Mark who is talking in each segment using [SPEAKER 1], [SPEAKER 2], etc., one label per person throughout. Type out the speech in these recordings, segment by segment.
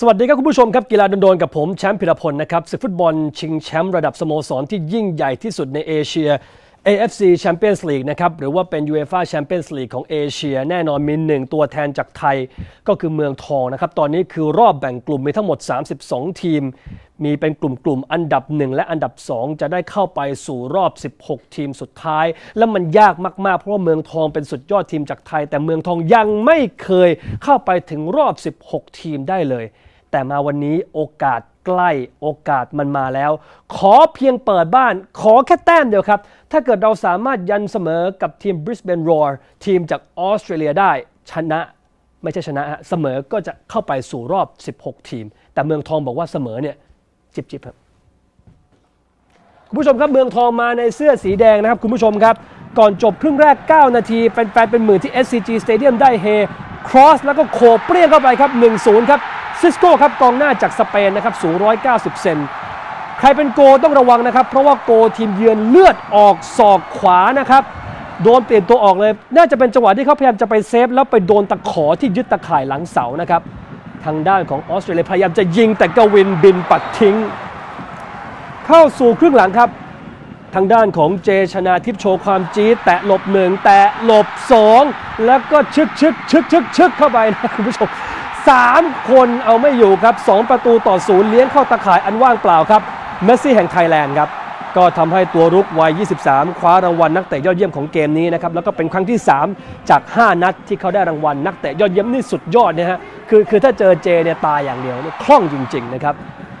[SPEAKER 1] สวัสดีครับคุณผู้ชมครับกีฬาโดนๆกับผมแชมป์พิรพลนะครับศึกฟุตบอลชิงแชมป์ระดับสโมสรที่ยิ่งใหญ่ที่สุดในเอเชีย AFC Champions League นะครับ หรือว่าเป็น UEFA Champions League ของเอเชีย แน่นอนมีหนึ่งตัวแทนจากไทยก็คือเมืองทองนะครับ ตอนนี้คือรอบแบ่งกลุ่มมีทั้งหมด 32 ทีม มีเป็นกลุ่มๆอันดับ 1 และอันดับ 2 จะได้เข้าไปสู่รอบ 16 ทีมสุดท้าย และมันยากมาก ๆ เพราะว่าเมืองทองเป็นสุดยอดทีมจากไทย แต่เมืองทองยังไม่เคยเข้าไปถึงรอบ 16 ทีมได้เลย แต่มาวันนี้โอกาสใกล้โอกาสมันมาแล้ว ขอเพียงเปิดบ้าน ขอแค่แต้มเดียวครับ ถ้าเกิดเราสามารถยันเสมอกับทีม Brisbane Roar ทีมจากออสเตรเลียได้ ชนะไม่ใช่ชนะฮะเสมอก็จะเข้าไปสู่รอบ 16 ทีม แต่เมืองทองบอกว่าเสมอเนี่ยจิบจิบครับคุณผู้ชมครับเมืองทองมาในเสื้อสีแดงนะครับคุณผู้ชมครับ ก่อนจบครึ่งแรก 9 นาทีแฟนๆเป็นหมื่นที่ SCG Stadium ได้เฮครอสแล้วก็โขกเปรี้ยงเข้าไปครับ 1-0 ครับ ซิสโก้ครับกองหน้าจากสเปนนะครับสูง 190 เซนใครเป็นโกต้องระวังนะครับ เพราะว่าโกทีมเยือนเลือดออกศอกขวานะครับโดนเปลี่ยนตัวออกเลย น่าจะเป็นจังหวะที่เขาพยายามจะไปเซฟ แล้วไปโดนตะขอที่ยึดตะข่ายหลังเสานะครับ ทางด้านของออสเตรเลียพยายามจะยิงแต่กวินบินปัดทิ้ง เข้าสู่ครึ่งหลังครับ ทางด้านของเจชนาทิพย์โชว์ความจี๊ดแตะหลบหนึ่งแตะหลบสองแล้วก็ชึกชึกชึกชึกชึกเข้าไปนะคุณผู้ชม สามคนเอาไม่อยู่ครับสองประตูต่อศูนย์เลี้ยงเข้าตะข่ายอันว่างเปล่าครับ เมสซี่แห่งไทยแลนด์ครับ ก็ทำให้ตัวรุกวัย 23 คว้ารางวัลนักเตะยอดเยี่ยมของเกมนี้นะครับ แล้วก็เป็นครั้งที่ 3 จาก 5 นัดที่เขาได้รางวัลนักเตะยอดเยี่ยมนี่สุดยอดนะฮะ คือคือถ้าเจอเจเนี่ยตายอย่างเดียวนี่คล่องจริง ๆ นะครับ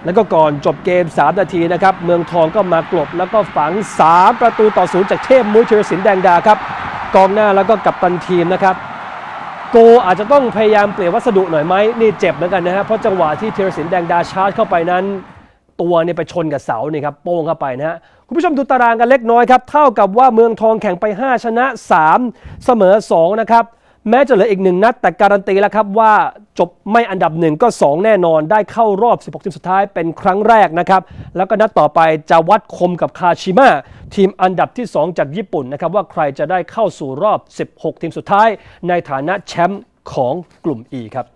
[SPEAKER 1] แล้วก็ก่อนจบเกม 3 นาทีนะครับ เมืองทองก็มากลบแล้วก็ฝัง 3 ประตูต่อศูนย์จากเทพมุ้ยเชรศินแดงดาครับ กองหน้าแล้วก็กัปตันทีมนะครับ โกอาจจะต้องพยายามเปลี่ยนวัสดุหน่อยไหมนี่เจ็บเหมือนกันนะฮะเพราะจังหวะที่เทรศินแดงดาชาร์จเข้าไปนั้น ตัวเนี่ยไปชนกับเสานี่ครับโป้งเข้าไปนะฮะคุณผู้ชมดูตารางกันเล็กน้อยครับเท่ากับว่าเมืองทองแข่งไป 5 ชนะ 3 เสมอ 2 นะครับแม้จะเหลืออีกหนึ่งนัด แต่การันตีแล้วครับว่าจบไม่อันดับหนึ่งก็ 2 แน่นอนได้เข้ารอบ 16 ทีมสุดท้ายเป็นครั้งแรกนะครับ แล้วก็นัดต่อไปจะวัดคมกับคาชิมะ ทีมอันดับที่ 2 จากญี่ปุ่นนะครับว่าใครจะได้เข้าสู่รอบ 16 ทีมสุดท้าย ในฐานะแชมป์ของกลุ่ม E ครับ